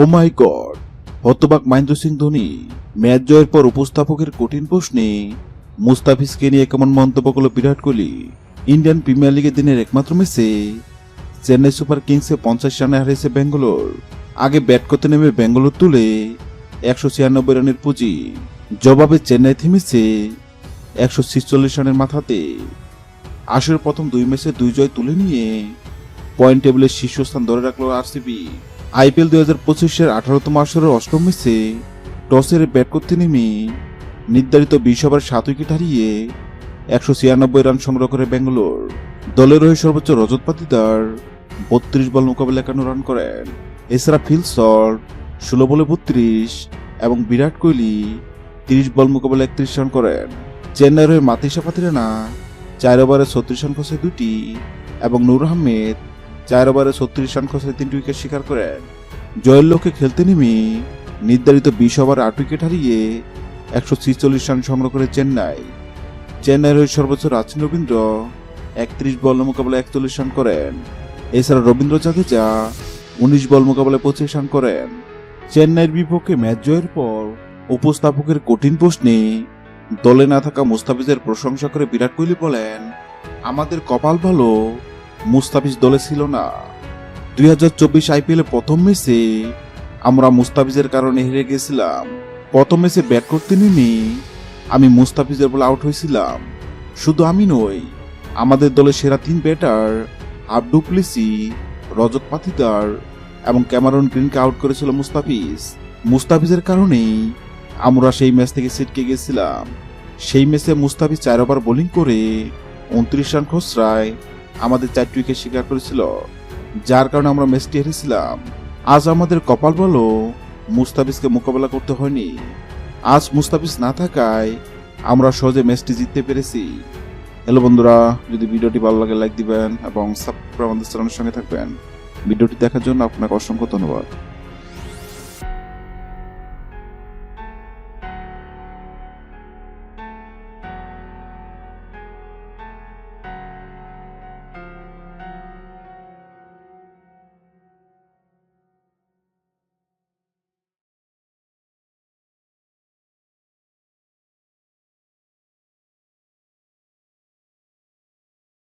ও মাই god হতবাক Mahendra Singh Dhoni, match জয়ের পর উপস্থাপকের কঠিন প্রশ্নে মুস্তাফিজকে নিয়ে কেমন মন্তব্য করল বিরাট কোহলি? ইন্ডিয়ান প্রিমিয়ার লিগের দিনের একমাত্র ম্যাচে চেন্নাই সুপার কিংসে পঞ্চাশ রানে হারিয়েছে ব্যাঙ্গালোর। আগে ব্যাট করতে নেমে ব্যাঙ্গালোর তুলে একশো ছিয়ানব্বই রানের পুঁজি। জবাবে চেন্নাই থেমেছে একশো ছিচল্লিশ রানের মাথাতে। আসরের প্রথম দুই ম্যাচে দুই জয় তুলে নিয়ে পয়েন্ট টেবিলের শীর্ষস্থান ধরে রাখল আরসিবি। আইপিএল দুই হাজার পঁচিশের আঠারোতম আসরের অষ্টম ম্যাচে টসের ব্যাট করতে নেমে নির্ধারিত বিশ ওভার সাত উইকেট হারিয়ে একশো ছিয়ানব্বই রান সংগ্রহ করে ব্যাঙ্গালোর। দলের হয়ে সর্বোচ্চ রজত পাতিদার বত্রিশ বল মোকাবেলা একান্ন রান করেন। এছাড়া ফিল শট ষোলো বলে বত্রিশ এবং বিরাট কোহলি তিরিশ বল মোকাবেলা একত্রিশ রান করেন। চেন্নাইয়ের হয়ে মাতিসা পাতিরানা চার ওভারে ছত্রিশ রান খসে দুটি এবং নূর আহমেদ চার ওভারে ছত্রিশ রান খসে তিনটি উইকেট শিকার করেন জয়ের লক্ষ্যে খেলতে নেমে নির্ধারিত বিশ ওভার, আট উইকেট হারিয়ে একশো ছিচল্লিশ রান সংগ্রহ করে চেন্নাই। চেন্নাইয়ের হয়ে সর্বোচ্চ রাচিন রবীন্দ্র একত্রিশ বল মোকাবেলা একচল্লিশ রান করেন। এছাড়া রবীন্দ্র জাদেজা উনিশ বল মোকাবেলায় পঁচিশ রান করেন। চেন্নাইয়ের বিপক্ষে ম্যাচ জয়ের পর উপস্থাপকের কঠিন প্রশ্নে দলে না থাকা মুস্তাফিজের প্রশংসা করে বিরাট কোহলি বলেন, আমাদের কপাল ভালো মুস্তাফিজ দলে ছিল না। দুই হাজার চব্বিশ আইপিএল প্রথম ম্যাচে আমরা মুস্তাফিজের কারণে হেরে গেছিলাম। প্রথম ম্যাচে ব্যাট করতে নেমে আমি মুস্তাফিজের বলে আউট হয়েছিলাম। শুধু আমি নই, আমাদের দলের সেরা তিন ব্যাটার আবডুপ্লিসি রজত পাতিদার এবং ক্যামারন গ্রিনকে আউট করেছিল মুস্তাফিজ। মুস্তাফিজের কারণেই আমরা সেই ম্যাচ থেকে ছিটকে গেছিলাম। সেই ম্যাচে মুস্তাফিজ চার ওভার বোলিং করে উনত্রিশ রান খসড়ায় আমাদের চারটি উইকেট শিকার করেছিল, যার কারণে আমরা ম্যাচটি হেরেছিলাম। আজ আমাদের কপাল বলো, মুস্তাফিজকে মোকাবেলা করতে হয়নি। আজ মুস্তাফিজ না থাকায় আমরা সহজে ম্যাচটি জিততে পেরেছি। হ্যালো বন্ধুরা, যদি ভিডিওটি ভালো লাগে লাইক দিবেন এবং সাবস্ক্রাইব আমাদের চ্যানেলের সঙ্গে থাকবেন। ভিডিওটি দেখার জন্য আপনাকে অসংখ্য ধন্যবাদ।